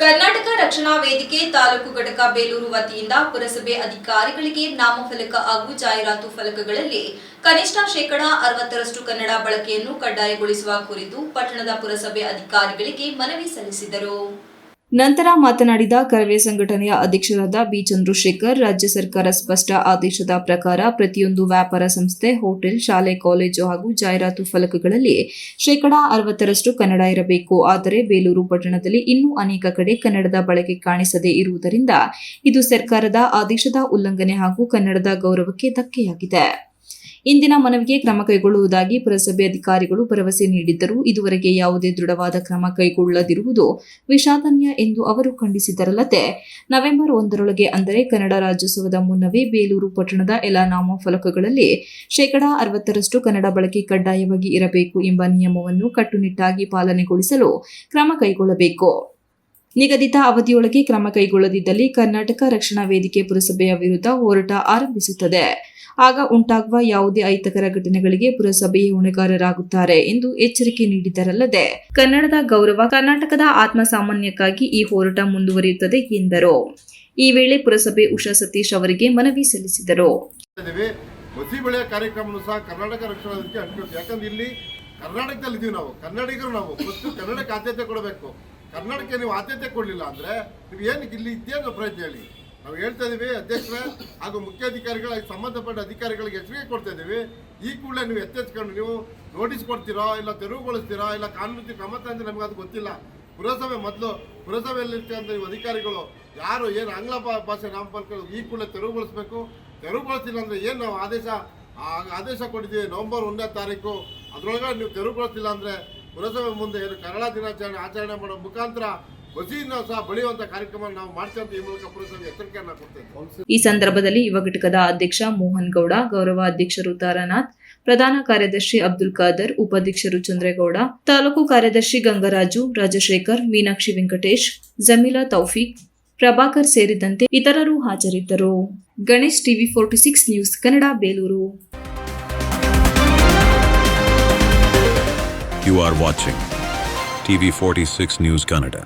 ಕರ್ನಾಟಕ ರಕ್ಷಣಾ ವೇದಿಕೆ ತಾಲೂಕು ಘಟಕ ಬೇಲೂರು ವತಿಯಿಂದ ಪುರಸಭೆ ಅಧಿಕಾರಿಗಳಿಗೆ ನಾಮಫಲಕ ಹಾಗೂ ಜಾಹೀರಾತು ಫಲಕಗಳಲ್ಲಿ ಕನಿಷ್ಠ ಶೇಕಡಾ ಅರವತ್ತರಷ್ಟು ಕನ್ನಡ ಬಳಕೆಯನ್ನು ಕಡ್ಡಾಯಗೊಳಿಸುವ ಕುರಿತು ಪಟ್ಟಣದ ಪುರಸಭೆ ಅಧಿಕಾರಿಗಳಿಗೆ ಮನವಿ ಸಲ್ಲಿಸಿದರು. ನಂತರ ಮಾತನಾಡಿದ ಕರವೇ ಸಂಘಟನೆಯ ಅಧ್ಯಕ್ಷರಾದ ಬಿ ಚಂದ್ರಶೇಖರ್, ರಾಜ್ಯ ಸರ್ಕಾರ ಸ್ಪಷ್ಟ ಆದೇಶದ ಪ್ರಕಾರ ಪ್ರತಿಯೊಂದು ವ್ಯಾಪಾರ ಸಂಸ್ಥೆ, ಹೋಟೆಲ್, ಶಾಲೆ, ಕಾಲೇಜು ಹಾಗೂ ಜಾಹೀರಾತು ಫಲಕಗಳಲ್ಲಿ ಶೇಕಡಾ ಅರವತ್ತರಷ್ಟು ಕನ್ನಡ ಇರಬೇಕು. ಆದರೆ ಬೇಲೂರು ಪಟ್ಟಣದಲ್ಲಿ ಇನ್ನೂ ಅನೇಕ ಕಡೆ ಕನ್ನಡದ ಬಳಕೆ ಕಾಣಿಸದೇ ಇರುವುದರಿಂದ ಇದು ಸರ್ಕಾರದ ಆದೇಶದ ಉಲ್ಲಂಘನೆ ಹಾಗೂ ಕನ್ನಡದ ಗೌರವಕ್ಕೆ ಧಕ್ಕೆಯಾಗಿದೆ. ಇಂದಿನ ಮನವಿಗೆ ಕ್ರಮ ಕೈಗೊಳ್ಳುವುದಾಗಿ ಪುರಸಭೆ ಅಧಿಕಾರಿಗಳು ಭರವಸೆ ನೀಡಿದ್ದರು ಇದುವರೆಗೆ ಯಾವುದೇ ದೃಢವಾದ ಕ್ರಮ ಕೈಗೊಳ್ಳದಿರುವುದು ವಿಷಾದನೀಯ ಎಂದು ಅವರು ಖಂಡಿಸಿದರಲ್ಲದೆ, ನವೆಂಬರ್ ಒಂದರೊಳಗೆ ಅಂದರೆ ಕನ್ನಡ ರಾಜ್ಯೋತ್ಸವದ ಮುನ್ನವೇ ಬೇಲೂರು ಪಟ್ಟಣದ ಎಲ್ಲ ನಾಮಫಲಕಗಳಲ್ಲಿ ಶೇಕಡಾ ಅರವತ್ತರಷ್ಟು ಕನ್ನಡ ಬಳಕೆ ಕಡ್ಡಾಯವಾಗಿ ಇರಬೇಕು ಎಂಬ ನಿಯಮವನ್ನು ಕಟ್ಟುನಿಟ್ಟಾಗಿ ಪಾಲನೆಗೊಳಿಸಲು ಕ್ರಮ ಕೈಗೊಳ್ಳಬೇಕು. ನಿಗದಿತ ಅವಧಿಯೊಳಗೆ ಕ್ರಮ ಕೈಗೊಳ್ಳದಿದ್ದಲ್ಲಿ ಕರ್ನಾಟಕ ರಕ್ಷಣಾ ವೇದಿಕೆ ಪುರಸಭೆಯ ವಿರುದ್ಧ ಹೋರಾಟ ಆರಂಭಿಸುತ್ತದೆ. ಆಗ ಉಂಟಾಗುವ ಯಾವುದೇ ಅಹಿತಕರ ಘಟನೆಗಳಿಗೆ ಪುರಸಭೆಯೇ ಹೊಣೆಗಾರರಾಗುತ್ತಾರೆ ಎಂದು ಎಚ್ಚರಿಕೆ ನೀಡಿದರಲ್ಲದೆ ಕನ್ನಡದ ಗೌರವ ಕರ್ನಾಟಕದ ಆತ್ಮಸಾಮಾನ್ಯಕ್ಕಾಗಿ ಈ ಹೋರಾಟ ಮುಂದುವರಿಯುತ್ತದೆ ಎಂದರು. ಈ ವೇಳೆ ಪುರಸಭೆ ಉಷಾ ಸತೀಶ್ ಅವರಿಗೆ ಮನವಿ ಸಲ್ಲಿಸಿದರು. ಬಸಿ ಬೆಳೆಯ ಸಹ ಕರ್ನಾಟಕ ರಕ್ಷಣಾ ಇಲ್ಲಿ ಕರ್ನಾಟಕದಲ್ಲಿ ನಾವು. ಕನ್ನಡಿಗರು ನಾವು. ಫಸ್ಟ್ ಕನ್ನಡಕ್ಕೆ ಆದ್ಯತೆ ಕೊಡಬೇಕು. ಕರ್ನಾಟಕಕ್ಕೆ ನೀವು ಆದ್ಯತೆ ಕೊಡಲಿಲ್ಲ ಅಂದ್ರೆ ನೀವು ಏನಕ್ಕೆ ಇಲ್ಲಿ ಇದ್ದೇನು ಪ್ರಯತ್ನ ಹೇಳಿ. ನಾವು ಹೇಳ್ತಾ ಇದೀವಿ, ಅಧ್ಯಕ್ಷರ, ಹಾಗೂ ಮುಖ್ಯಾಧಿಕಾರಿಗಳ, ಸಂಬಂಧಪಟ್ಟ ಅಧಿಕಾರಿಗಳಿಗೆ ಎಚ್ಚರಿಕೆ ಕೊಡ್ತಾ ಇದ್ದೀವಿ ಈ ಕೂಡಲೇ ನೀವು ಎತ್ತೆತ್ಕೊಂಡು ನೀವು ನೋಟಿಸ್ ಕೊಡ್ತೀರಾ, ಇಲ್ಲ ತೆರವುಗೊಳಿಸ್ತೀರಾ, ಇಲ್ಲ ಕಾನೂನು ಕ್ರಮ ತಂದ್ರೆ ನಮ್ಗೆ ಅದು ಗೊತ್ತಿಲ್ಲ. ಪುರಸಭೆ ಮೊದಲು, ಪುರಸಭೆಯಲ್ಲಿರ್ತಕ್ಕಂಥ ನೀವು ಅಧಿಕಾರಿಗಳು ಯಾರು, ಏನು ಆಂಗ್ಲ ಭಾಷೆ ನಾಮಫಲಕಗಳು ಈ ಕೂಡಲೇ ತೆರವುಗೊಳಿಸ್ಬೇಕು? ತೆರವುಗೊಳಿಸಿಲ್ಲ ಅಂದರೆ ಏನು ನಾವು ಆದೇಶ ಆದೇಶ ಕೊಟ್ಟಿದ್ದೀವಿ, ನವೆಂಬರ್ ಒಂದನೇ ತಾರೀಕು. ಅದರೊಳಗೆ ನೀವು ತೆರವುಗೊಳಿಸಿಲ್ಲ ಅಂದರೆ ಪುರಸಭೆ ಮುಂದೆ ಏನು ಕನ್ನಡ ದಿನಾಚರಣೆ, ಆಚರಣೆ ಮಾಡೋ ಮುಖಾಂತರ ಬಸಿಯಿಂದ ಸಹ ಬೆಳೆಯುವಂಥ ಕಾರ್ಯಕ್ರಮ ನಾವು ಮಾಡ್ತೀವಿ ಈ ಮೂಲಕ ಪುರಸಭೆ ಎಚ್ಚರಿಕೆಯನ್ನು ಕೊಡ್ತೇವೆ ಈ ಸಂದರ್ಭದಲ್ಲಿ ಯುವ ಘಟಕದ ಅಧ್ಯಕ್ಷ ಮೋಹನ್ ಗೌಡ ಗೌರವ ಅಧ್ಯಕ್ಷರು ತಾರಾನಾಥ್ ಪ್ರಧಾನ ಕಾರ್ಯದರ್ಶಿ ಅಬ್ದುಲ್ ಖಾದರ್ ಉಪಾಧ್ಯಕ್ಷರು ಚಂದ್ರೇಗೌಡ ತಾಲೂಕು ಕಾರ್ಯದರ್ಶಿ ಗಂಗರಾಜು ರಾಜಶೇಖರ್ ಮೀನಾಕ್ಷಿ ವೆಂಕಟೇಶ್ ಜಮೀಲಾ ತೌಫೀಕ್ ಪ್ರಭಾಕರ್ ಸೇರಿದಂತೆ ಇತರರು ಹಾಜರಿದ್ದರು. Ganesh TV forty six news Kannada Belur. You are watching TV46 News Canada.